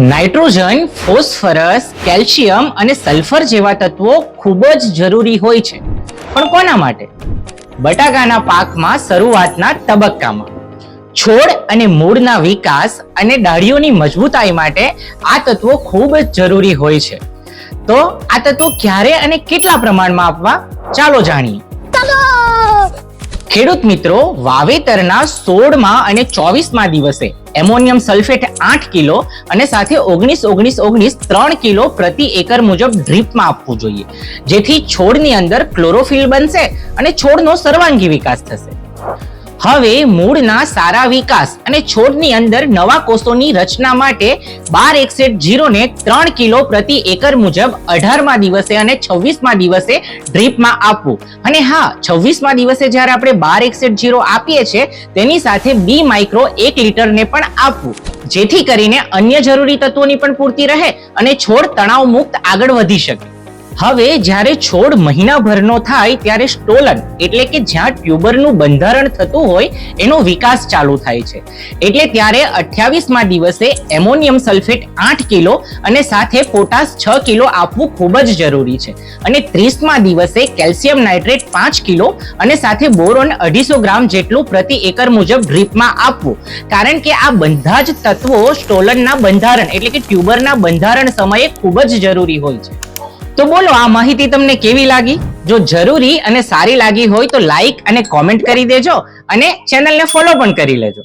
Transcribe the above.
Nitrogen, phosphorus, calcium અને sulphur જેવા તત્વો ખૂબ જ જરૂરી હોય છે. પણ કોના માટે? બટાકાના પાકમાં શરૂઆતના તબક્કામાં. છોડ અને મૂળના વિકાસ અને ડાળીઓની મજબૂતાઈ માટે આ તત્વો ખૂબ જ જરૂરી હોય છે. તો આ તત્વો ક્યારે અને કેટલા પ્રમાણમાં આપવા? ચાલો જાણીએ. ખેડૂત મિત્રો, વાવેતરના સોળમાં અને ચોવીસમાં દિવસે એમોનિયમ સલ્ફેટ આઠ કિલો અને સાથે ઓગણીસ ઓગણીસ ઓગણીસ, ત્રણ કિલો પ્રતિ એકર મુજબ ડ્રીપમાં આપવું જોઈએ. જેથી છોડની અંદર ક્લોરોફિલ બનશે અને છોડનો સર્વાંગી વિકાસ થશે. હવે મૂળના સારા વિકાસ અને છોડની અંદર નવા કોષોની રચના માટે બાર એકસેટ જીરોને ત્રણ કિલો પ્રતિ એકર મુજબ અઢારમા દિવસે અને છવ્વીસમા દિવસે ડ્રીપમાં આપવું. અને હા, છવ્વીસમા દિવસે જ્યારે આપણે બાર એકસેટ જીરો આપીએ છીએ, તેની સાથે બી માઇક્રો એક લીટરને પણ આપવું. જેથી કરીને અન્ય જરૂરી તત્વોની પણ પૂર્તિ રહે અને છોડ તણાવ મુક્ત આગળ વધી શકે. હવે જ્યારે છોડ મહિનાભરનો થાય ત્યારે સ્ટોલન, એટલે કે જ્યાં ટ્યુબરનું બંધારણ થતું હોય, એનો વિકાસ ચાલુ થાય છે. એટલે ત્યારે અઠ્યાવીસમાં દિવસે એમોનિયમ સલ્ફેટ આઠ કિલો અને સાથે પોટાશ છ કિલો આપવું ખૂબ જ જરૂરી છે. અને ત્રીસમા દિવસે કેલ્શિયમ નાઇટ્રેટ પાંચ કિલો અને સાથે બોરોન અઢીસો ગ્રામ જેટલું પ્રતિ એકર મુજબ ડ્રીપમાં આપવું. કારણ કે આ બધા જ તત્વો સ્ટોલનના બંધારણ, એટલે કે ટ્યુબરના બંધારણ સમયે ખૂબ જ જરૂરી હોય છે. તો બોલો, આ માહિતી તમને કેવી લાગી? જો જરૂરી અને સારી લાગી હોય તો લાઈક અને કોમેન્ટ કરી દેજો અને ચેનલને ફોલો પણ કરી લેજો.